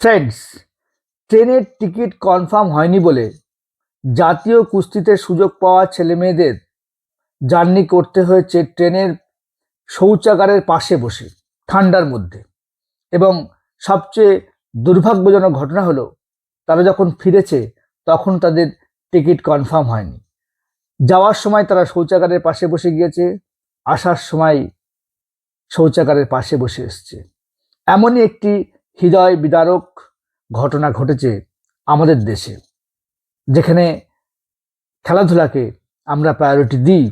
Friends ট্রেনের ticket confirm হয়নি বলে জাতীয় কুস্তিতে সুযোগ পাওয়া ছেলেমেয়েদের জার্নি করতে হয়েছে ট্রেনের শৌচাগারের পাশে বসে, ঠান্ডার মধ্যে। এবং সবচেয়ে দুর্ভাগ্যজনক ঘটনা হলো, তারা যখন ফিরেছে, তখন তাদের টিকিট কনফার্ম হয়নি। যাওয়ার সময় তারা শৌচাগারের পাশে বসে গিয়েছে, আসার সময় শৌচাগারের পাশে বসে এসছে। এমনই একটি হৃদয় বিদারক ঘটনা ঘটেছে আমাদের দেশে, যেখানে খেলাধুলাকে আমরা প্রায়োরিটি দিই,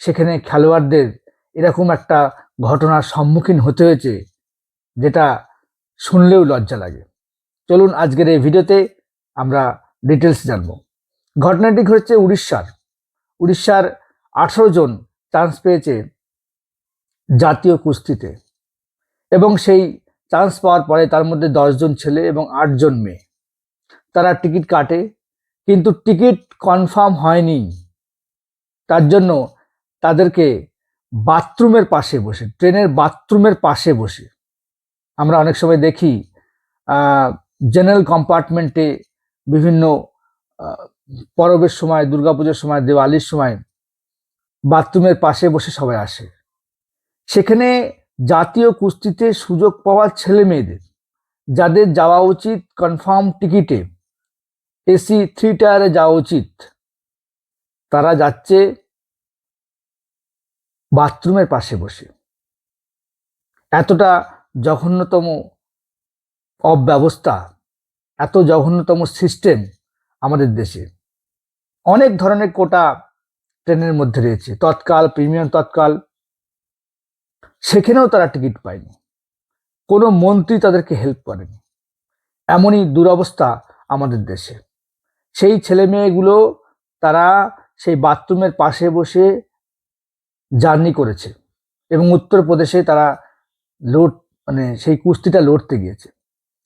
সেখানে খেলোয়াড়দের এরকম একটা ঘটনার সম্মুখীন হতে হয়েছে, যেটা শুনলেও লজ্জা লাগে। চলুন আজকের এই ভিডিওতে আমরা ডিটেলস জানব। ঘটনাটি ঘটেছে উড়িষ্যার। উড়িষ্যার আঠারো জন চান্স পেয়েছে জাতীয় কুস্তিতে এবং সেই চান্স পাওয়ার পরে তার মধ্যে দশজন ছেলে এবং আটজন মেয়ে। তারা টিকিট কাটে, কিন্তু টিকিট কনফার্ম হয়নি। তার জন্য তাদেরকে বাথরুমের পাশে বসে, ট্রেনের বাথরুমের পাশে বসে। আমরা অনেক সময় দেখি জেনারেল কম্পার্টমেন্টে বিভিন্ন পরবের সময়, দুর্গাপুজোর সময়, দেওয়ালির সময় বাথরুমের পাশে বসে সবাই আসে। সেখানে জাতীয় কুস্তিতে সুযোগ পাওয়া ছেলে মেয়েদের। যাদের যাওয়া উচিত কনফার্ম টিকিটে এসি থ্রি টায়ারে যাওয়া উচিত। তারা যাচ্ছে বাথরুমের পাশে বসে। এতটা জঘন্যতম অব্যবস্থা, এত জঘন্যতম সিস্টেম আমাদের দেশে। অনেক ধরনের কোটা ট্রেনের মধ্যে রয়েছে। তৎকাল প্রিমিয়াম তৎকাল সেখানেও তারা টিকিট পায়নি। কোনো মন্ত্রী তাদেরকে হেল্প করেনি। এমনই দুরবস্থা আমাদের দেশে। সেই ছেলে মেয়েগুলো তারা সেই বাথরুমের পাশে বসে জার্নি করেছে এবং উত্তরপ্রদেশে তারা লোড মানে সেই কুস্তিটা লড়তে গিয়েছে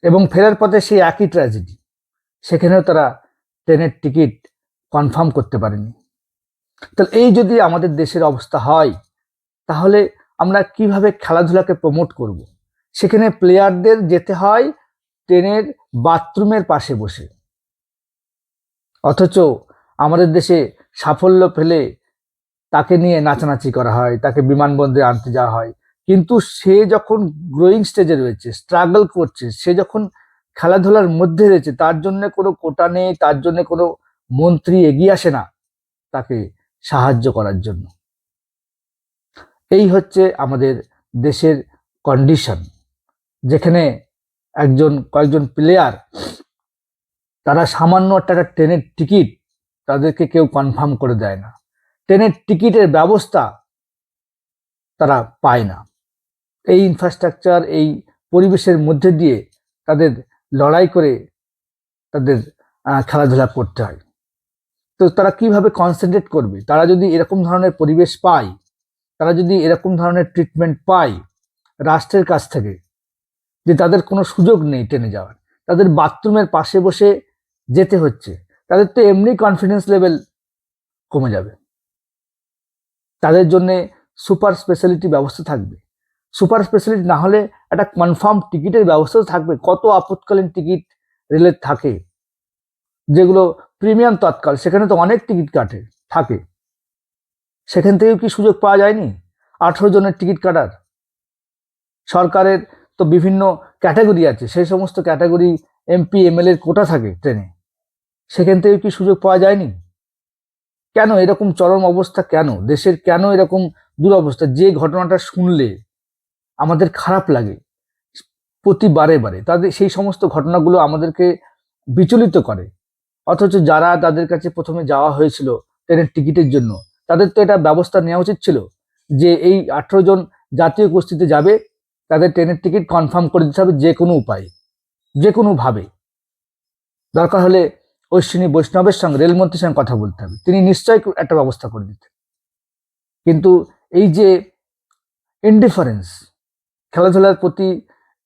এবং ফেরার পথে সেই একই ট্র্যাজেডি সেখানেও তারা ট্রেনের টিকিট কনফার্ম করতে পারেনি। তাহলে এই যদি আমাদের দেশের অবস্থা হয়, তাহলে আমরা কীভাবে খেলাধুলাকে প্রমোট করব। সেখানে প্লেয়ারদের যেতে হয় ট্রেনের বাথরুমের পাশে বসে। অথচ আমাদের দেশে সাফল্য পেলে তাকে নিয়ে নাচানাচি করা হয়, তাকে বিমানবন্দরে আনতে যাওয়া হয়। কিন্তু সে যখন গ্রোয়িং স্টেজে রয়েছে স্ট্রাগল করছে, সে যখন খেলাধুলার মধ্যে রয়েছে, তার জন্য কোনো কোটা নেই, তার জন্য কোনো মন্ত্রী এগিয়ে আসে না তাকে সাহায্য করার জন্য। এই হচ্ছে আমাদের দেশের কন্ডিশন যেখানে একজন, কয়েকজন প্লেয়ার তারা সামান্য টাকা ট্রেনের টিকিট তাদেরকে কেউ কনফার্ম করে দেয় না। ট্রেনের টিকিটের ব্যবস্থা তারা পায় না। এই ইনফ্রাস্ট্রাকচার এই পরিবেশের মধ্যে দিয়ে তাদের লড়াই করে তাদের খেলাধুলা করতে হয়। তো তারা কীভাবে কনসেন্ট্রেট করবে? তারা যদি এরকম ধরনের পরিবেশ পায় তারা যদি এরকম ধরনের ট্রিটমেন্ট পায় রাষ্ট্রের কাছ থেকে, যে তাদের কোনো সুযোগ নেই ট্রেনে যাওয়ার, তাদের বাথরুমের পাশে বসে যেতে হচ্ছে, তাদের তো এমনি কনফিডেন্স লেভেল কমে যাবে। তাদের জন্য সুপার স্পেশালিটি ব্যবস্থা থাকবে। সুপার স্পেশালিটি না হলে একটা কনফার্ম টিকিটের ব্যবস্থা থাকবে, কত আপৎকালীন টিকিট রেলের থাকে, যেগুলো প্রিমিয়াম তৎকাল, সেখানে তো অনেক টিকিট কাটে, থাকে। সেখান থেকেও কি সুযোগ পাওয়া যায়নি? আঠেরো জনের টিকিট কাটার। সরকারের তো বিভিন্ন ক্যাটাগরি আছে, সেই সমস্ত ক্যাটাগরি এমপি, এমএলএ এর কোটা থাকে ট্রেনে। সেখান থেকে কি সুযোগ পাওয়া যায়নি? কেন? এরকম চরম অবস্থা কেন? দেশের কেন এরকম দুরবস্থা? যে ঘটনাটা শুনলে আমাদের খারাপ লাগে প্রতি বারে বারে। তাদের সেই সমস্ত ঘটনাগুলো আমাদেরকে বিচলিত করে। অথচ যারা তাদের কাছে প্রথমে যাওয়া হয়েছিল ট্রেনের টিকিটের জন্য তাদের তো এটা ব্যবস্থা নেওয়া উচিত ছিল যে এই আঠেরো জন জাতীয় কুস্তিতে যাবে, তাদের ট্রেনের টিকিট কনফার্ম করে দিতে হবে যে কোনো উপায়ে, যে কোনোভাবে দরকার হলে অশ্বিনী বৈষ্ণবের সঙ্গে, রেলমন্ত্রীর সঙ্গে কথা বলতে হবে। তিনি নিশ্চয়ই একটা ব্যবস্থা করে দিতেন। কিন্তু এই যে ইনডিফারেন্স খেলাধুলার প্রতি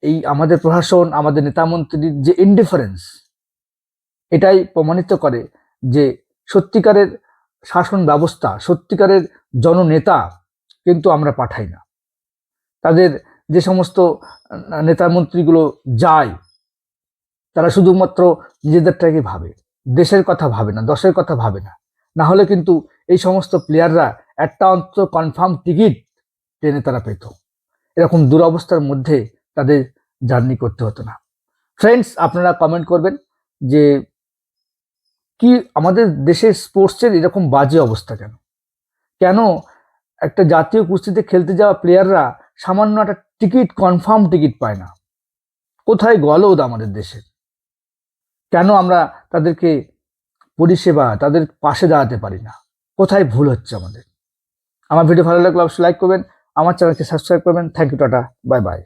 এই আমাদের প্রশাসন, আমাদের নেতামন্ত্রীর যে ইনডিফারেন্স এটাই প্রমাণিত করে যে সত্যিকারের শাসন ব্যবস্থা সত্যিকারের জননেতা কিন্তু আমরা পাঠাই না। তাদের যে সমস্ত নেতা মন্ত্রীগুলো যায়, তারা শুধুমাত্র নিজেদেরটাকে ভাবে, দেশের কথা ভাবে না, দশের কথা ভাবে না। না হলে কিন্তু এই সমস্ত প্লেয়াররা একটা অন্তত কনফার্ম টিকিট ট্রেনে তারা পেত। এরকম দুরবস্থার মধ্যে তাদের জার্নি করতে হতো না। ফ্রেন্ডস আপনারা কমেন্ট করবেন যে কি আমাদের দেশের স্পোর্টসের এরকম বাজে অবস্থা কেন? কেন একটা জাতীয় কুস্তিতে খেলতে যাওয়া প্লেয়াররা সামান্য একটা টিকিট কনফার্ম টিকিট পায় না? কোথায় গলদ আমাদের দেশের? কেন আমরা তাদেরকে পরিষেবা, তাদের পাশে দাঁড়াতে পারি না? কোথায় ভুল হচ্ছে আমাদের? আমার ভিডিও ভালো লাগলে অবশ্যই লাইক করবেন, আমার চ্যানেলকে সাবস্ক্রাইব করবেন। Thank you tata bye bye